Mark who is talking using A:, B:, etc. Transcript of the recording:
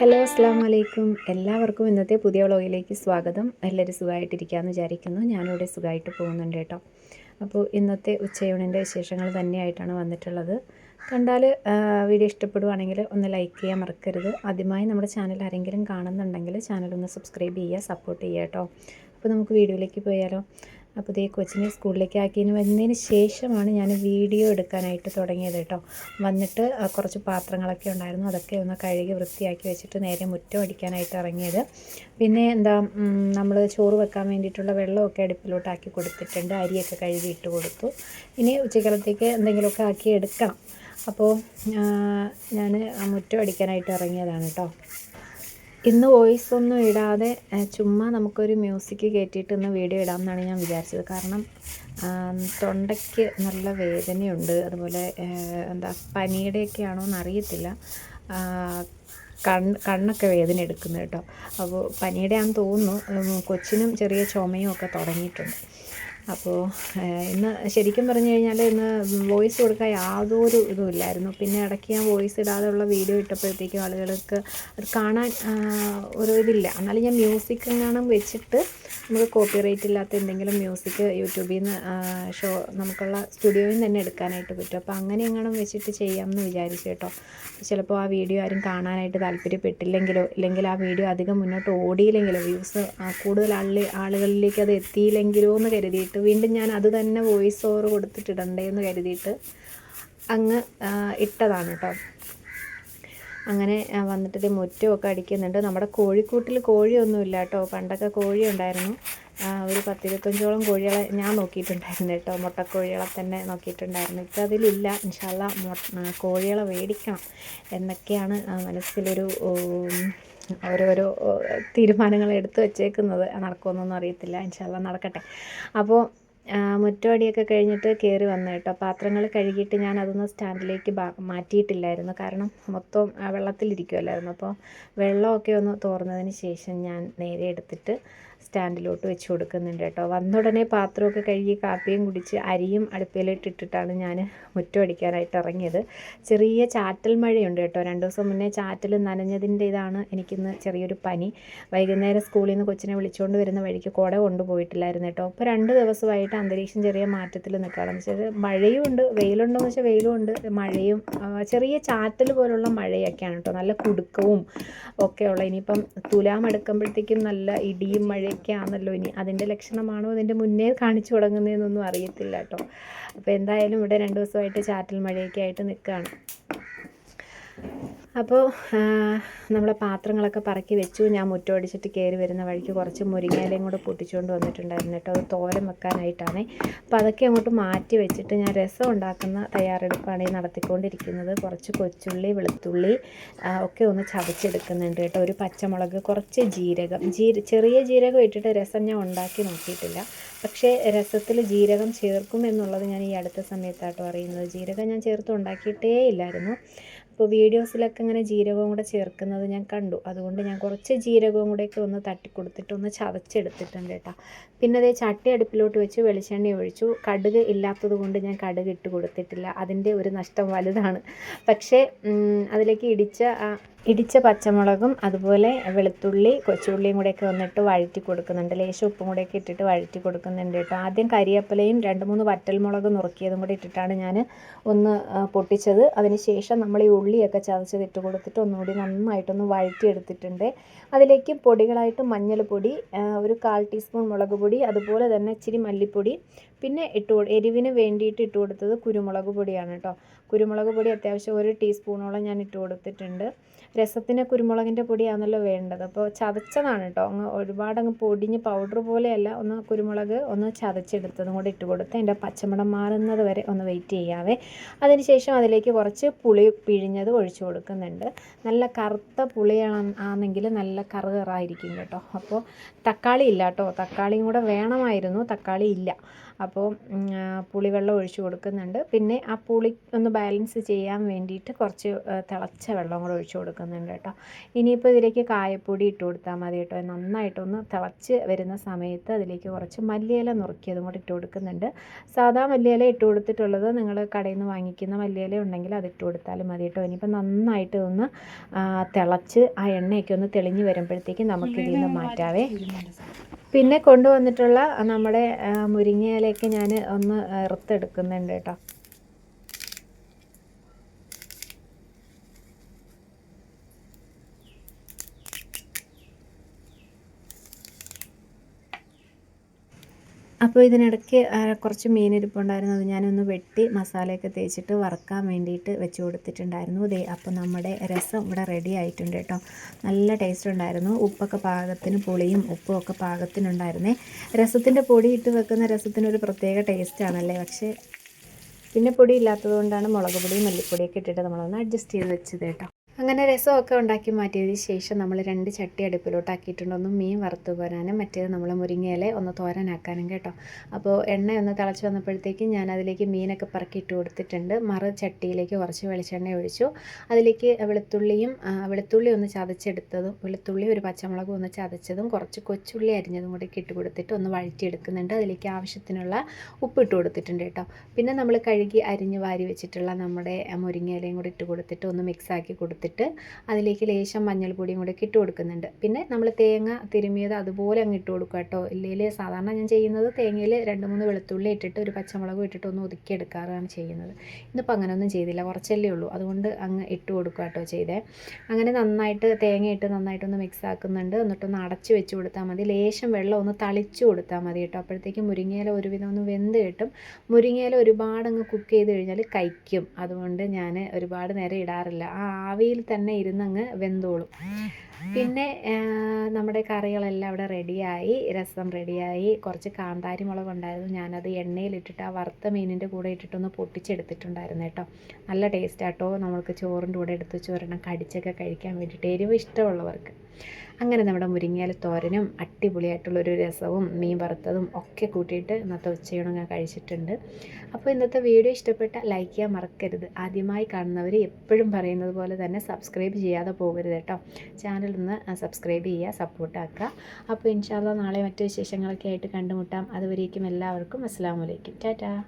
A: Hello അസ്സാം വലൈക്കും എല്ലാവർക്കും ഇന്നത്തെ പുതിയ വ്ളോഗിലേക്ക് സ്വാഗതം. എല്ലാവരും സുഖമായിട്ടിരിക്കാമെന്ന് വിചാരിക്കുന്നു. ഞാനിവിടെ സുഖമായിട്ട് പോകുന്നുണ്ട് കേട്ടോ. അപ്പോൾ ഇന്നത്തെ ഉച്ചയൂണിന്റെ വിശേഷങ്ങൾ തന്നെയായിട്ടാണ് വന്നിട്ടുള്ളത്. കണ്ടാൽ വീഡിയോ ഇഷ്ടപ്പെടുവാണെങ്കിൽ ഒന്ന് ലൈക്ക് ചെയ്യാൻ മറക്കരുത്. ആദ്യമായി നമ്മുടെ ചാനൽ ആരെങ്കിലും കാണുന്നുണ്ടെങ്കിൽ ചാനൽ ഒന്ന് സബ്സ്ക്രൈബ് ചെയ്യുക സപ്പോർട്ട് ചെയ്യുക കേട്ടോ. അപ്പോൾ നമുക്ക് വീഡിയോയിലേക്ക് പോയാലോ. അപ്പോൾ ഇതേ കൊച്ചിനെ സ്കൂളിലേക്ക് ആക്കിയതിന് വന്നതിന് ശേഷമാണ് ഞാൻ വീഡിയോ എടുക്കാനായിട്ട് തുടങ്ങിയത് കേട്ടോ. വന്നിട്ട് കുറച്ച് പാത്രങ്ങളൊക്കെ ഉണ്ടായിരുന്നു. അതൊക്കെ ഒന്ന് കഴുകി വൃത്തിയാക്കി വെച്ചിട്ട് നേരെ മുറ്റം അടിക്കാനായിട്ട് ഇറങ്ങിയത്. പിന്നെ എന്താ നമ്മൾ ചോറ് വെക്കാൻ വേണ്ടിയിട്ടുള്ള വെള്ളമൊക്കെ അടുപ്പിലോട്ടാക്കി കൊടുത്തിട്ടുണ്ട്. അരിയൊക്കെ കഴുകി ഇട്ട് കൊടുത്തു. ഇനി ഉച്ചക്കാലത്തേക്ക് എന്തെങ്കിലുമൊക്കെ ആക്കി എടുക്കണം. അപ്പോൾ ഞാൻ മുറ്റം അടിക്കാനായിട്ട് ഇറങ്ങിയതാണ് കേട്ടോ. ഇന്ന് വോയിസ് ഒന്നും ഇടാതെ ചുമ്മാ നമുക്കൊരു മ്യൂസിക് കയറ്റിയിട്ട് ഇന്ന് വീഡിയോ ഇടാമെന്നാണ് ഞാൻ വിചാരിച്ചത്. കാരണം തൊണ്ടയ്ക്ക് നല്ല വേദനയുണ്ട്. അതുപോലെ എന്താ പനിയുടെയൊക്കെ ആണോ എന്നറിയത്തില്ല കണ്ണ് കണ്ണൊക്കെ വേദന എടുക്കുന്നു കേട്ടോ. അപ്പോൾ പനിയുടെ ആണെന്ന് തോന്നുന്നു കൊച്ചിനും ചെറിയ ചുമയും ഒക്കെ തുടങ്ങിയിട്ടുണ്ട്. അപ്പോൾ ഇന്ന് ശരിക്കും പറഞ്ഞു കഴിഞ്ഞാൽ ഇന്ന് വോയിസ് കൊടുക്കാൻ യാതൊരു ഇതും ഇല്ലായിരുന്നു. പിന്നെ ഇടയ്ക്ക് ഞാൻ വോയിസ് ഇടാതെയുള്ള വീഡിയോ ഇട്ടപ്പോഴത്തേക്കും ആളുകൾക്ക് അത് കാണാൻ ഒരു ഇതില്ല. എന്നാലും ഞാൻ മ്യൂസിക് എങ്ങാനും വെച്ചിട്ട് നമുക്ക് കോപ്പി റേറ്റ് ഇല്ലാത്ത എന്തെങ്കിലും മ്യൂസിക് യൂട്യൂബിൽ നിന്ന് ഷോ നമുക്കുള്ള സ്റ്റുഡിയോയിൽ നിന്ന് തന്നെ എടുക്കാനായിട്ട് പറ്റും. അപ്പോൾ അങ്ങനെ എങ്ങാനും വെച്ചിട്ട് ചെയ്യാമെന്ന് വിചാരിച്ചു കേട്ടോ. ചിലപ്പോൾ ആ വീഡിയോ ആരും കാണാനായിട്ട് താല്പര്യപ്പെട്ടില്ലെങ്കിലോ ഇല്ലെങ്കിൽ ആ വീഡിയോ അധികം മുന്നോട്ട് ഓടിയില്ലെങ്കിലോ വ്യൂസ് കൂടുതൽ ആളുകളിലേക്ക് അത് എത്തിയില്ലെങ്കിലോ എന്ന് കരുതിയിട്ട് വീണ്ടും ഞാൻ അത് തന്നെ വോയിസ് ഓവർ കൊടുത്തിട്ടിടണ്ടേ എന്ന് കരുതിയിട്ട് അങ്ങ് ഇട്ടതാണ് കേട്ടോ അങ്ങനെ വന്നിട്ട് ഇത് മുറ്റമൊക്കെ അടിക്കുന്നുണ്ട്. നമ്മുടെ കോഴിക്കൂട്ടിൽ കോഴിയൊന്നുമില്ല കേട്ടോ പണ്ടൊക്കെ കോഴി ഉണ്ടായിരുന്നു ഒരു പത്തിരുപത്തഞ്ചോളം കോഴികളെ ഞാൻ നോക്കിയിട്ടുണ്ടായിരുന്നു കേട്ടോ മുട്ടക്കോഴികളെ തന്നെ നോക്കിയിട്ടുണ്ടായിരുന്നു. ഇപ്പം അതിലില്ല. ഇൻഷാല്ല കോഴികളെ മേടിക്കണം എന്നൊക്കെയാണ് മനസ്സിലൊരു ഓരോരോ തീരുമാനങ്ങൾ എടുത്തു വച്ചേക്കുന്നത് നടക്കുമെന്നൊന്നും അറിയത്തില്ല. ഇൻഷാല്ല നടക്കട്ടെ. അപ്പോൾ മുറ്റമടിയൊക്കെ കഴിഞ്ഞിട്ട് കയറി വന്നു കേട്ടോ. പാത്രങ്ങൾ കഴുകിയിട്ട് ഞാൻ അതൊന്ന് സ്റ്റാൻഡിലേക്ക് മാറ്റിയിട്ടില്ലായിരുന്നു. കാരണം മൊത്തം വെള്ളത്തിലിരിക്കുമല്ലായിരുന്നു അപ്പോൾ വെള്ളമൊക്കെ ഒന്ന് തോർന്നതിന് ശേഷം ഞാൻ നേരെ എടുത്തിട്ട് സ്റ്റാൻഡിലോട്ട് വെച്ച് കൊടുക്കുന്നുണ്ട് കേട്ടോ. വന്നുടനെ പാത്രമൊക്കെ കഴുകി കാപ്പിയും കുടിച്ച് അരിയും അടുപ്പിലിട്ടിട്ടിട്ടാണ് ഞാൻ മുറ്റം അടിക്കാനായിട്ട് ഇറങ്ങിയത്. ചെറിയ ചാറ്റൽ മഴയുണ്ട് കേട്ടോ. രണ്ട് ദിവസം മുന്നേ ചാറ്റൽ നനഞ്ഞതിന്റെ ഇതാണ് എനിക്കിന്ന് ചെറിയൊരു പനി. വൈകുന്നേരം സ്കൂളിൽ നിന്ന് കൊച്ചിനെ വിളിച്ചുകൊണ്ട് വരുന്ന വഴിക്ക് കുട കൊണ്ടുപോയിട്ടില്ലായിരുന്നു കേട്ടോ. അപ്പോൾ രണ്ട് ദിവസമായിട്ട് അന്തരീക്ഷം ചെറിയ മാറ്റത്തിൽ നിൽക്കുകയാണ്. വെച്ചാൽ മഴയും ഉണ്ട് വെയിലുണ്ടെന്ന് വെച്ചാൽ വെയിലും ഉണ്ട് മഴയും ചെറിയ ചാറ്റൽ പോലുള്ള മഴയൊക്കെയാണ് കേട്ടോ. നല്ല കുടുക്കവും ഒക്കെയുള്ള ഇനിയിപ്പം തുലാം എടുക്കുമ്പോഴത്തേക്കും നല്ല ഇടിയും മഴയും ഒക്കെ ആണല്ലോ ഇനി. അതിന്റെ ലക്ഷണമാണോ അതിന്റെ മുന്നേ കാണിച്ചു തുടങ്ങുന്നതെന്നൊന്നും അറിയത്തില്ല കേട്ടോ. അപ്പോൾ എന്തായാലും ഇവിടെ രണ്ട് ദിവസമായിട്ട് ചാറ്റൽ മഴയൊക്കെ ആയിട്ട് നിൽക്കുകയാണ്. അപ്പോൾ നമ്മളെ പാത്രങ്ങളൊക്കെ പറക്കി വെച്ചു. ഞാൻ മുറ്റം അടിച്ചിട്ട് കയറി വരുന്ന വഴിക്ക് കുറച്ച് മുരിങ്ങയിലയും കൂടെ പൊട്ടിച്ചുകൊണ്ട് വന്നിട്ടുണ്ടായിരുന്നു കേട്ടോ. അത് തോരൻ വെക്കാനായിട്ടാണ്. അപ്പോൾ അതൊക്കെ അങ്ങോട്ട് മാറ്റി വെച്ചിട്ട് ഞാൻ രസം ഉണ്ടാക്കുന്ന തയ്യാറെടുപ്പാണ് ഈ നടത്തിക്കൊണ്ടിരിക്കുന്നത്. കുറച്ച് കൊച്ചുള്ളി വെളുത്തുള്ളി ഒക്കെ ഒന്ന് ചതച്ചെടുക്കുന്നുണ്ട് കേട്ടോ. ഒരു പച്ചമുളക് കുറച്ച് ജീരകം. ജീര ചെറിയ ജീരകം ഇട്ടിട്ട് രസം ഞാൻ ഉണ്ടാക്കി നോക്കിയിട്ടില്ല. പക്ഷേ രസത്തിൽ ജീരകം ചേർക്കും എന്നുള്ളത് ഞാൻ ഈ അടുത്ത സമയത്താട്ടോ അറിയുന്നത്. ജീരകം ഞാൻ ചേർത്ത് ഉണ്ടാക്കിയിട്ടേ ഇല്ലായിരുന്നു. അപ്പോൾ വീഡിയോസിലൊക്കെ ഇങ്ങനെ ജീരകവും കൂടെ ചേർക്കുന്നത് ഞാൻ കണ്ടു. അതുകൊണ്ട് ഞാൻ കുറച്ച് ജീരകവും കൂടെയൊക്കെ ഒന്ന് തട്ടിക്കൊടുത്തിട്ട് ഒന്ന് ചതച്ചെടുത്തിട്ടുണ്ട് കേട്ടോ. പിന്നെ അതേ ചട്ടി അടുപ്പിലോട്ട് വെച്ച് വെളിച്ചെണ്ണ ഒഴിച്ചു. കടുക് ഇല്ലാത്തത് കൊണ്ട് ഞാൻ കടുക് ഇട്ട് കൊടുത്തിട്ടില്ല. അതിന്റെ ഒരു നഷ്ടം വലുതാണ്. പക്ഷേ അതിലേക്ക് ഇടിച്ച ഇടിച്ച പച്ചമുളകും അതുപോലെ വെളുത്തുള്ളി കൊച്ചുള്ളിയും കൂടെയൊക്കെ വന്നിട്ട് വഴറ്റി കൊടുക്കുന്നുണ്ട്. ലേശം ഉപ്പും കൂടെയൊക്കെ ഇട്ടിട്ട് വഴറ്റി കൊടുക്കുന്നുണ്ട് കേട്ടോ. ആദ്യം കരിയപ്പലയും രണ്ട് മൂന്ന് വറ്റൽമുളക് നുറുക്കിയതും കൂടി ഇട്ടിട്ടാണ് ഞാൻ ഒന്ന് പൊട്ടിച്ചത്. അതിനുശേഷം നമ്മൾ ഈ ഉള്ളിയൊക്കെ ചതച്ചത് ഇട്ട് കൊടുത്തിട്ട് ഒന്നുകൂടി നന്നായിട്ടൊന്ന് വഴറ്റിയെടുത്തിട്ടുണ്ട്. അതിലേക്ക് പൊടികളായിട്ട് മഞ്ഞൾപ്പൊടി ഒരു കാൽ ടീസ്പൂൺ മുളക് പൊടി അതുപോലെ തന്നെ ഇച്ചിരി മല്ലിപ്പൊടി പിന്നെ ഇട്ട് എരിവിന് വേണ്ടിയിട്ട് ഇട്ട് കൊടുത്തത് കുരുമുളക് പൊടിയാണ് കേട്ടോ. കുരുമുളക് പൊടി അത്യാവശ്യം ഒരു ടീസ്പൂണോളം ഞാൻ ഇട്ട് കൊടുത്തിട്ടുണ്ട്. രസത്തിന് കുരുമുളകിന്റെ പൊടിയാണല്ലോ വേണ്ടത്. അപ്പോൾ ചതച്ചതാണ് കേട്ടോ അങ്ങ് ഒരുപാട് അങ്ങ് പൊടിഞ്ഞ് പൗഡർ പോലെയല്ല ഒന്ന് കുരുമുളക് ഒന്ന് ചതച്ചെടുത്തതും കൂടി ഇട്ട് കൊടുത്ത് അതിന്റെ പച്ചമണം മാറുന്നത് വരെ ഒന്ന് വെയിറ്റ് ചെയ്യാവേ. അതിനുശേഷം അതിലേക്ക് കുറച്ച് പുളി പിഴിഞ്ഞത് ഒഴിച്ചു കൊടുക്കുന്നുണ്ട്. നല്ല കറുത്ത പുളിയാണെങ്കിൽ നല്ല കറുകറായിരിക്കും കേട്ടോ. അപ്പോൾ തക്കാളി ഇല്ല കേട്ടോ തക്കാളിയും കൂടെ വേണമായിരുന്നു. തക്കാളി ഇല്ല. അപ്പോൾ പുളിവെള്ളം ഒഴിച്ച് കൊടുക്കുന്നുണ്ട്. പിന്നെ ആ പുളി ഒന്ന് ബാലൻസ് ചെയ്യാൻ വേണ്ടിയിട്ട് കുറച്ച് തിളച്ച വെള്ളം കൂടെ ഒഴിച്ച് കൊടുക്കുന്നുണ്ട് കേട്ടോ. ഇനിയിപ്പോൾ ഇതിലേക്ക് കായപ്പൊടി ഇട്ട് കൊടുത്താൽ മതി കേട്ടോ. നന്നായിട്ടൊന്ന് തിളച്ച് വരുന്ന സമയത്ത് അതിലേക്ക് കുറച്ച് മല്ലിയില നുറുക്കിയതും കൂടി ഇട്ട് കൊടുക്കുന്നുണ്ട്. സാധാ മല്ലിയില ഇട്ട് കൊടുത്തിട്ടുള്ളത് നിങ്ങൾ കടയിൽ നിന്ന് വാങ്ങിക്കുന്ന മല്ലിയില ഉണ്ടെങ്കിൽ അത് ഇട്ട് കൊടുത്താലും മതി കേട്ടോ. ഇനിയിപ്പോൾ നന്നായിട്ട് ഒന്ന് തിളച്ച് ആ എണ്ണയൊക്കെ ഒന്ന് തെളിഞ്ഞ് വരുമ്പോഴത്തേക്ക് നമുക്കിതിൽ നിന്ന് മാറ്റാവേ. പിന്നെ കൊണ്ടുവന്നിട്ടുള്ള നമ്മുടെ മുരിങ്ങയിലയൊക്കെ ഞാൻ ഒന്ന് ഇറുത്തെടുക്കുന്നുണ്ട് കേട്ടോ. അപ്പോൾ ഇതിനിടയ്ക്ക് കുറച്ച് മീനിരിപ്പുണ്ടായിരുന്നു. അത് ഞാനൊന്ന് വെട്ടി മസാലയൊക്കെ തേച്ചിട്ട് വറുക്കാൻ വേണ്ടിയിട്ട് വെച്ച് കൊടുത്തിട്ടുണ്ടായിരുന്നു. ദേ അപ്പോൾ നമ്മുടെ രസം ഇവിടെ റെഡി ആയിട്ടുണ്ട് കേട്ടോ. നല്ല ടേസ്റ്റ് ഉണ്ടായിരുന്നു. ഉപ്പൊക്കെ പാകത്തിന് പുളിയും ഉപ്പും ഒക്കെ പാകത്തിനുണ്ടായിരുന്നേ. രസത്തിന്റെ പൊടി ഇട്ട് വെക്കുന്ന രസത്തിനൊരു പ്രത്യേക ടേസ്റ്റ് ആണല്ലേ? പക്ഷേ പിന്നെ പൊടി ഇല്ലാത്തത് കൊണ്ടാണ് മുളക് പൊടിയും മല്ലിപ്പൊടിയൊക്കെ ഇട്ടിട്ട് നമ്മളൊന്ന് അഡ്ജസ്റ്റ് ചെയ്ത് വെച്ചത് കേട്ടോ. അങ്ങനെ രസമൊക്കെ ഉണ്ടാക്കി മാറ്റിയതിന് ശേഷം നമ്മൾ രണ്ട് ചട്ടി അടുപ്പിലോട്ട് ആക്കിയിട്ടുണ്ട് ഒന്ന് മീൻ വറുത്ത് പോരാനും മറ്റേത് നമ്മൾ മുരിങ്ങയില ഒന്ന് തോരനാക്കാനും കേട്ടോ. അപ്പോൾ എണ്ണ ഒന്ന് തിളച്ച് വന്നപ്പോഴത്തേക്കും ഞാൻ അതിലേക്ക് മീനൊക്കെ പറക്കി ഇട്ട് കൊടുത്തിട്ടുണ്ട്. മറു ചട്ടിയിലേക്ക് കുറച്ച് വെളിച്ചെണ്ണ ഒഴിച്ചു. അതിലേക്ക് വെളുത്തുള്ളിയും വെളുത്തുള്ളി ഒന്ന് ചതച്ചെടുത്തതും വെളുത്തുള്ളി ഒരു പച്ചമുളകും ഒന്ന് ചതച്ചതും കുറച്ച് കൊച്ചുള്ളി അരിഞ്ഞതും കൂടി ഇട്ട് കൊടുത്തിട്ട് ഒന്ന് വഴറ്റിയെടുക്കുന്നുണ്ട്. അതിലേക്ക് ആവശ്യത്തിനുള്ള ഉപ്പ് ഇട്ട് കൊടുത്തിട്ടുണ്ട് കേട്ടോ. പിന്നെ നമ്മൾ കഴുകി അരിഞ്ഞ് വാരി വെച്ചിട്ടുള്ള നമ്മുടെ മുരിങ്ങയിലയും കൂടി ഇട്ട് കൊടുത്തിട്ട് ഒന്ന് മിക്സ് ആക്കി കൊടുത്തിട്ട് അതിലേക്ക് ലേശം മഞ്ഞൾപ്പൊടിയും കൂടെ ഇട്ട് കൊടുക്കുന്നുണ്ട്. പിന്നെ നമ്മൾ തേങ്ങ തിരുമിയത് അതുപോലെ അങ്ങ് ഇട്ട് കൊടുക്കുക കേട്ടോ. ഇല്ലെങ്കിൽ സാധാരണ ഞാൻ ചെയ്യുന്നത് തേങ്ങയിൽ രണ്ട് മൂന്ന് വെളുത്തുള്ളി ഇട്ടിട്ട് ഒരു പച്ചമുളകും ഇട്ടിട്ട് ഒന്ന് ഒതുക്കി എടുക്കാറാണ് ചെയ്യുന്നത്. ഇന്നിപ്പോൾ അങ്ങനെയൊന്നും ചെയ്തില്ല. കുറച്ചല്ലേ ഉള്ളൂ. അതുകൊണ്ട് അങ്ങ് ഇട്ട് കൊടുക്കുക കേട്ടോ ചെയ്തേ. അങ്ങനെ നന്നായിട്ട് തേങ്ങ ഇട്ട് നന്നായിട്ടൊന്ന് മിക്സ് ആക്കുന്നുണ്ട്. എന്നിട്ടൊന്ന് അടച്ച് വെച്ച് കൊടുത്താൽ മതി. ലേശം വെള്ളം ഒന്ന് തളിച്ചു കൊടുത്താൽ മതി കേട്ടോ. അപ്പോഴത്തേക്കും മുരിങ്ങയില ഒരുവിധം ഒന്ന് വെന്ത് കിട്ടും. മുരിങ്ങയില ഒരുപാട് അങ്ങ് കുക്ക് ചെയ്ത് കഴിഞ്ഞാൽ കഴിക്കും. അതുകൊണ്ട് ഞാൻ ഒരുപാട് നേരം ഇടാറില്ല. ആ ആവിയിൽ തന്നെ ഇരുന്നങ്ങ് വെന്തോളും. പിന്നെ നമ്മുടെ കറികളെല്ലാം അവിടെ റെഡിയായി രസം റെഡിയായി. കുറച്ച് കാന്താരി മുളക് ഉണ്ടായിരുന്നു. ഞാനത് എണ്ണയിലിട്ടിട്ട് ആ വറുത്ത മീനിന്റെ കൂടെ ഇട്ടിട്ടൊന്ന് പൊട്ടിച്ചെടുത്തിട്ടുണ്ടായിരുന്നു കേട്ടോ. നല്ല ടേസ്റ്റ് ആട്ടോ. നമ്മൾക്ക് ചോറിന്റെ കൂടെ എടുത്ത് ചോരണം കടിച്ചൊക്കെ കഴിക്കാൻ വേണ്ടിയിട്ട് എരിവ് ഇഷ്ടമുള്ളവർക്ക്. അങ്ങനെ നമ്മുടെ മുരിങ്ങയില തോരനും അടിപൊളിയായിട്ടുള്ളൊരു രസവും മീൻ വറുത്തതും ഒക്കെ കൂട്ടിയിട്ട് ഇന്നത്തെ ഉച്ചയൂണ് ഞാൻ കഴിച്ചിട്ടുണ്ട്. അപ്പോൾ ഇന്നത്തെ വീഡിയോ ഇഷ്ടപ്പെട്ട ലൈക്ക് ചെയ്യാൻ മറക്കരുത്. ആദ്യമായി കാണുന്നവർ എപ്പോഴും പറയുന്നത് പോലെ തന്നെ സബ്സ്ക്രൈബ് ചെയ്യാതെ പോകരുത് കേട്ടോ. ചാനൽ ഒന്ന് സബ്സ്ക്രൈബ് ചെയ്യുക സപ്പോർട്ടാക്കുക അപ്പോൾ ഇൻഷാല്ല നാളെ മറ്റു വിശേഷങ്ങളൊക്കെ ആയിട്ട് കണ്ടുമുട്ടാം. അതുവരേക്കും എല്ലാവർക്കും അസ്സാം വലൈക്കും ടാറ്റാ.